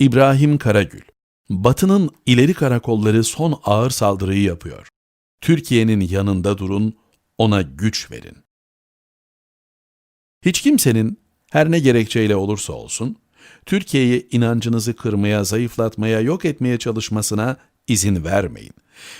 İbrahim Karagül Batı'nın ileri karakolları son ağır saldırıyı yapıyor. Türkiye'nin yanında durun, ona güç verin. Hiç kimsenin her ne gerekçeyle olursa olsun, Türkiye'yi inancınızı kırmaya, zayıflatmaya, yok etmeye çalışmasına izin vermeyin.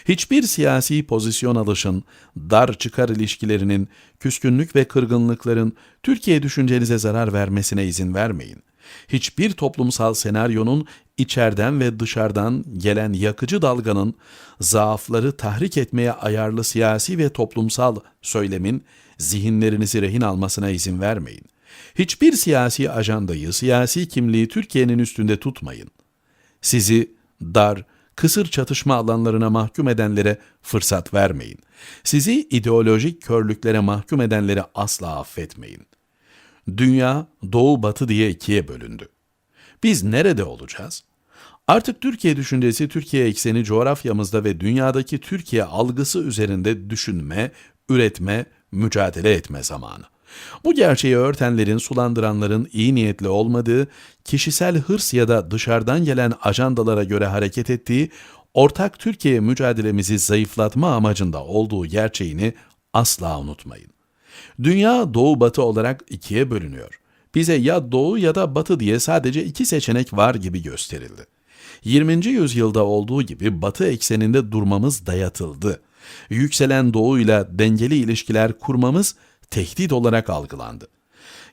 Hiçbir siyasi pozisyon alışın, dar çıkar ilişkilerinin, küskünlük ve kırgınlıkların Türkiye düşüncenize zarar vermesine izin vermeyin. Hiçbir toplumsal senaryonun içeriden ve dışarıdan gelen yakıcı dalganın zaafları tahrik etmeye ayarlı siyasi ve toplumsal söylemin zihinlerinizi rehin almasına izin vermeyin. Hiçbir siyasi ajandayı, siyasi kimliği Türkiye'nin üstünde tutmayın. Sizi dar, kısır çatışma alanlarına mahkum edenlere fırsat vermeyin. Sizi ideolojik körlüklere mahkum edenleri asla affetmeyin. Dünya doğu batı diye ikiye bölündü. Biz nerede olacağız? Artık Türkiye düşüncesi Türkiye ekseni coğrafyamızda ve dünyadaki Türkiye algısı üzerinde düşünme, üretme, mücadele etme zamanı. Bu gerçeği örtenlerin, sulandıranların iyi niyetli olmadığı, kişisel hırs ya da dışarıdan gelen ajandalara göre hareket ettiği, ortak Türkiye mücadelemizi zayıflatma amacında olduğu gerçeğini asla unutmayın. Dünya doğu batı olarak ikiye bölünüyor. Bize ya doğu ya da batı diye sadece iki seçenek var gibi gösterildi. 20. yüzyılda olduğu gibi batı ekseninde durmamız dayatıldı. Yükselen doğuyla dengeli ilişkiler kurmamız tehdit olarak algılandı.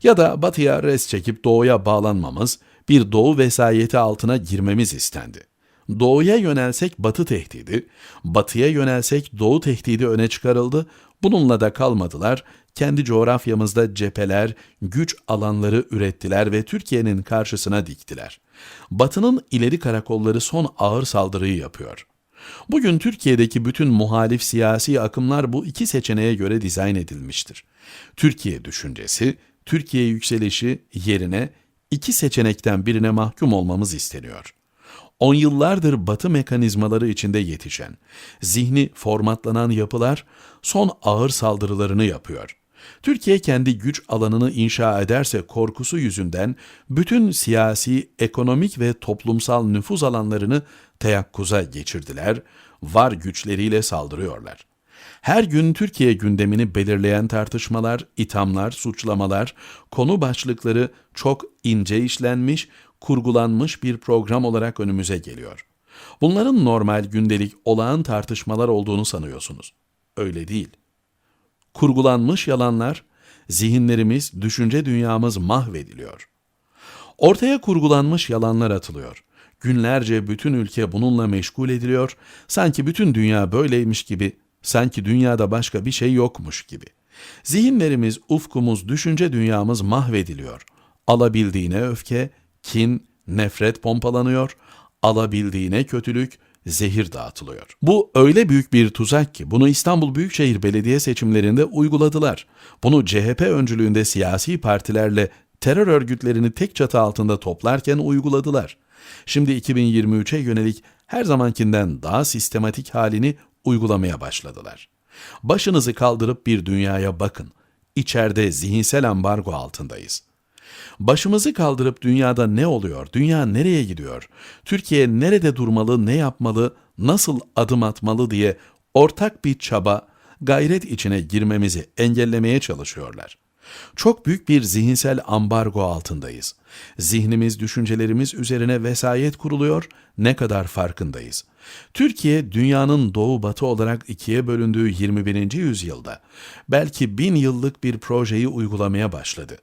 Ya da batıya res çekip doğuya bağlanmamız, bir doğu vesayeti altına girmemiz istendi. Doğuya yönelsek batı tehdidi, batıya yönelsek doğu tehdidi öne çıkarıldı. Bununla da kalmadılar. Kendi coğrafyamızda cepheler, güç alanları ürettiler ve Türkiye'nin karşısına diktiler. Batı'nın ileri karakolları son ağır saldırıyı yapıyor. Bugün Türkiye'deki bütün muhalif siyasi akımlar bu iki seçeneğe göre dizayn edilmiştir. Türkiye düşüncesi, Türkiye yükselişi yerine iki seçenekten birine mahkum olmamız isteniyor. On yıllardır batı mekanizmaları içinde yetişen, zihni formatlanan yapılar son ağır saldırılarını yapıyor. Türkiye kendi güç alanını inşa ederse korkusu yüzünden bütün siyasi, ekonomik ve toplumsal nüfuz alanlarını teyakkuza geçirdiler, var güçleriyle saldırıyorlar. Her gün Türkiye gündemini belirleyen tartışmalar, ithamlar, suçlamalar, konu başlıkları çok ince işlenmiş, kurgulanmış bir program olarak önümüze geliyor. Bunların normal gündelik olağan tartışmalar olduğunu sanıyorsunuz. Öyle değil. Kurgulanmış yalanlar, zihinlerimiz, düşünce dünyamız mahvediliyor. Ortaya kurgulanmış yalanlar atılıyor. Günlerce bütün ülke bununla meşgul ediliyor, sanki bütün dünya böyleymiş gibi, sanki dünyada başka bir şey yokmuş gibi. Zihinlerimiz, ufkumuz, düşünce dünyamız mahvediliyor. Alabildiğine öfke, kin, nefret pompalanıyor, alabildiğine kötülük, zehir dağıtılıyor. Bu öyle büyük bir tuzak ki bunu İstanbul Büyükşehir Belediye seçimlerinde uyguladılar. Bunu CHP öncülüğünde siyasi partilerle terör örgütlerini tek çatı altında toplarken uyguladılar. Şimdi 2023'e yönelik her zamankinden daha sistematik halini uygulamaya başladılar. Başınızı kaldırıp bir dünyaya bakın. İçeride zihinsel ambargo altındayız. Başımızı kaldırıp dünyada ne oluyor, dünya nereye gidiyor, Türkiye nerede durmalı, ne yapmalı, nasıl adım atmalı diye ortak bir çaba, gayret içine girmemizi engellemeye çalışıyorlar. Çok büyük bir zihinsel ambargo altındayız. Zihnimiz, düşüncelerimiz üzerine vesayet kuruluyor, ne kadar farkındayız. Türkiye, dünyanın doğu batı olarak ikiye bölündüğü 21. yüzyılda belki bin yıllık bir projeyi uygulamaya başladı.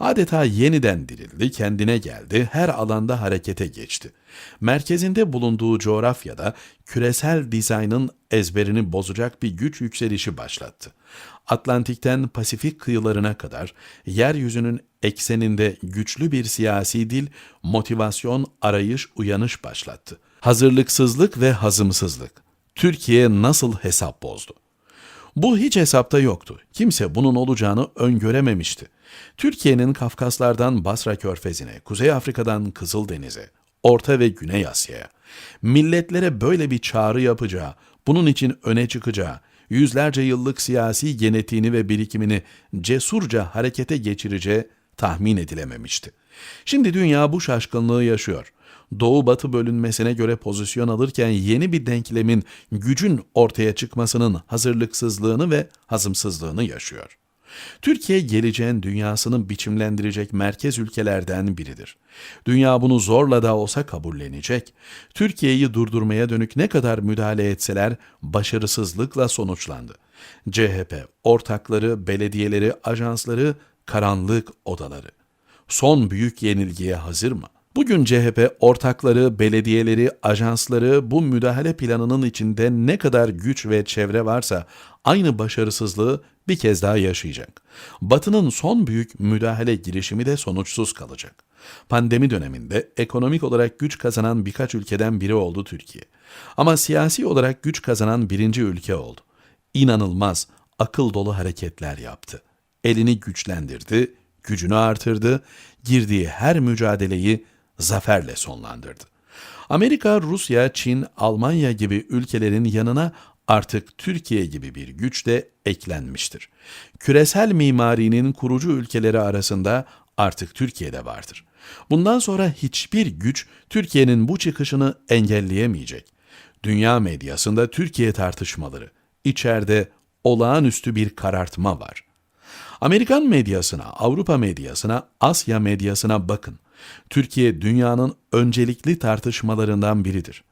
Adeta yeniden dirildi, kendine geldi, her alanda harekete geçti. Merkezinde bulunduğu coğrafyada küresel dizaynın ezberini bozacak bir güç yükselişi başlattı. Atlantik'ten Pasifik kıyılarına kadar yeryüzünün ekseninde güçlü bir siyasi dil, motivasyon, arayış, uyanış başlattı. Hazırlıksızlık ve hazımsızlık. Türkiye nasıl hesap bozdu? Bu hiç hesapta yoktu. Kimse bunun olacağını öngörememişti. Türkiye'nin Kafkaslardan Basra Körfezi'ne, Kuzey Afrika'dan Kızıldeniz'e, Orta ve Güney Asya'ya, milletlere böyle bir çağrı yapacağı, bunun için öne çıkacağı, yüzlerce yıllık siyasi genetiğini ve birikimini cesurca harekete geçireceği tahmin edilememişti. Şimdi dünya bu şaşkınlığı yaşıyor. Doğu-batı bölünmesine göre pozisyon alırken yeni bir denklemin gücün ortaya çıkmasının hazırlıksızlığını ve hazımsızlığını yaşıyor. Türkiye geleceğin dünyasını biçimlendirecek merkez ülkelerden biridir. Dünya bunu zorla da olsa kabullenecek. Türkiye'yi durdurmaya dönük ne kadar müdahale etseler başarısızlıkla sonuçlandı. CHP, ortakları, belediyeleri, ajansları, karanlık odaları. Son büyük yenilgiye hazır mı? Bugün CHP ortakları, belediyeleri, ajansları bu müdahale planının içinde ne kadar güç ve çevre varsa aynı başarısızlığı bir kez daha yaşayacak. Batı'nın son büyük müdahale girişimi de sonuçsuz kalacak. Pandemi döneminde ekonomik olarak güç kazanan birkaç ülkeden biri oldu Türkiye. Ama siyasi olarak güç kazanan birinci ülke oldu. İnanılmaz, akıl dolu hareketler yaptı. Elini güçlendirdi, gücünü artırdı, girdiği her mücadeleyi zaferle sonlandırdı. Amerika, Rusya, Çin, Almanya gibi ülkelerin yanına artık Türkiye gibi bir güç de eklenmiştir. Küresel mimarinin kurucu ülkeleri arasında artık Türkiye'de vardır. Bundan sonra hiçbir güç Türkiye'nin bu çıkışını engelleyemeyecek. Dünya medyasında Türkiye tartışmaları, içeride olağanüstü bir karartma var. Amerikan medyasına, Avrupa medyasına, Asya medyasına bakın. Türkiye dünyanın öncelikli tartışmalarından biridir.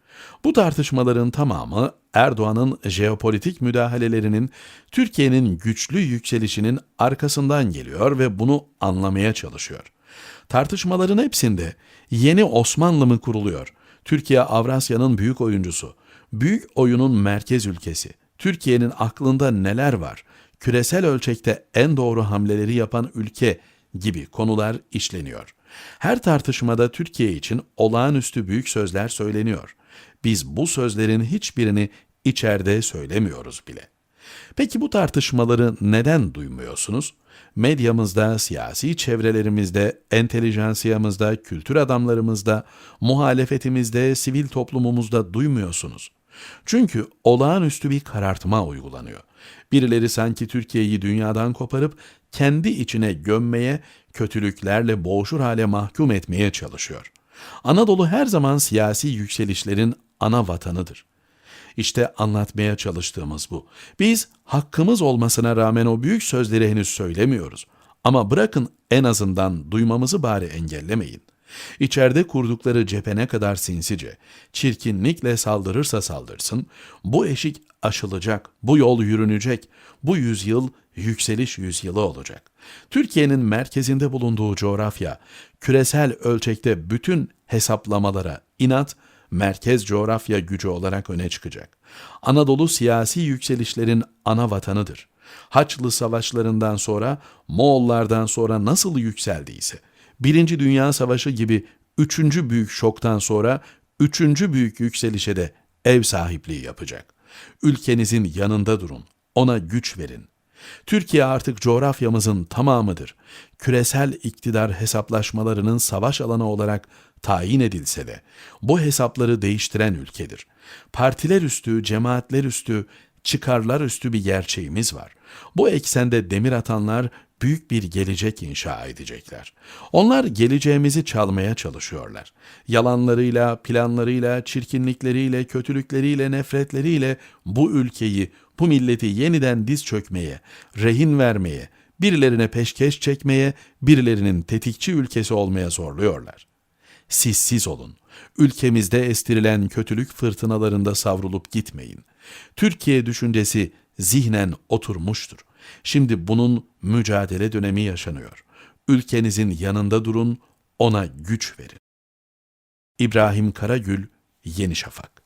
Bu tartışmaların tamamı Erdoğan'ın jeopolitik müdahalelerinin Türkiye'nin güçlü yükselişinin arkasından geliyor ve bunu anlamaya çalışıyor. Tartışmaların hepsinde yeni Osmanlı mı kuruluyor? Türkiye Avrasya'nın büyük oyuncusu, büyük oyunun merkez ülkesi. Türkiye'nin aklında neler var? Küresel ölçekte en doğru hamleleri yapan ülke gibi konular işleniyor. Her tartışmada Türkiye için olağanüstü büyük sözler söyleniyor. Biz bu sözlerin hiçbirini içeride söylemiyoruz bile. Peki bu tartışmaları neden duymuyorsunuz? Medyamızda, siyasi çevrelerimizde, entelijansiyamızda, kültür adamlarımızda, muhalefetimizde, sivil toplumumuzda duymuyorsunuz. Çünkü olağanüstü bir karartma uygulanıyor. Birileri sanki Türkiye'yi dünyadan koparıp kendi içine gömmeye, kötülüklerle boğuşur hale mahkum etmeye çalışıyor. Anadolu her zaman siyasi yükselişlerin ana vatanıdır. İşte anlatmaya çalıştığımız bu. Biz hakkımız olmasına rağmen o büyük sözleri henüz söylemiyoruz. Ama bırakın en azından duymamızı bari engellemeyin. İçeride kurdukları cephe ne kadar sinsice, çirkinlikle saldırırsa saldırsın, bu eşik aşılacak, bu yol yürünecek, bu yüzyıl yükseliş yüzyılı olacak. Türkiye'nin merkezinde bulunduğu coğrafya, küresel ölçekte bütün hesaplamalara inat, merkez coğrafya gücü olarak öne çıkacak. Anadolu siyasi yükselişlerin ana vatanıdır. Haçlı savaşlarından sonra, Moğollardan sonra nasıl yükseldiyse, Birinci Dünya Savaşı gibi üçüncü büyük şoktan sonra üçüncü büyük yükselişe de ev sahipliği yapacak. Ülkenizin yanında durun, ona güç verin. Türkiye artık coğrafyamızın tamamıdır. Küresel iktidar hesaplaşmalarının savaş alanı olarak tayin edilse de bu hesapları değiştiren ülkedir. Partiler üstü, cemaatler üstü, çıkarlar üstü bir gerçeğimiz var. Bu eksende demir atanlar büyük bir gelecek inşa edecekler. Onlar geleceğimizi çalmaya çalışıyorlar. Yalanlarıyla, planlarıyla, çirkinlikleriyle, kötülükleriyle, nefretleriyle bu ülkeyi, bu milleti yeniden diz çökmeye, rehin vermeye, birilerine peşkeş çekmeye, birilerinin tetikçi ülkesi olmaya zorluyorlar. Siz olun. Ülkemizde estirilen kötülük fırtınalarında savrulup gitmeyin. Türkiye düşüncesi zihnen oturmuştur. Şimdi bunun mücadele dönemi yaşanıyor. Ülkenizin yanında durun, ona güç verin. İbrahim Karagül, Yeni Şafak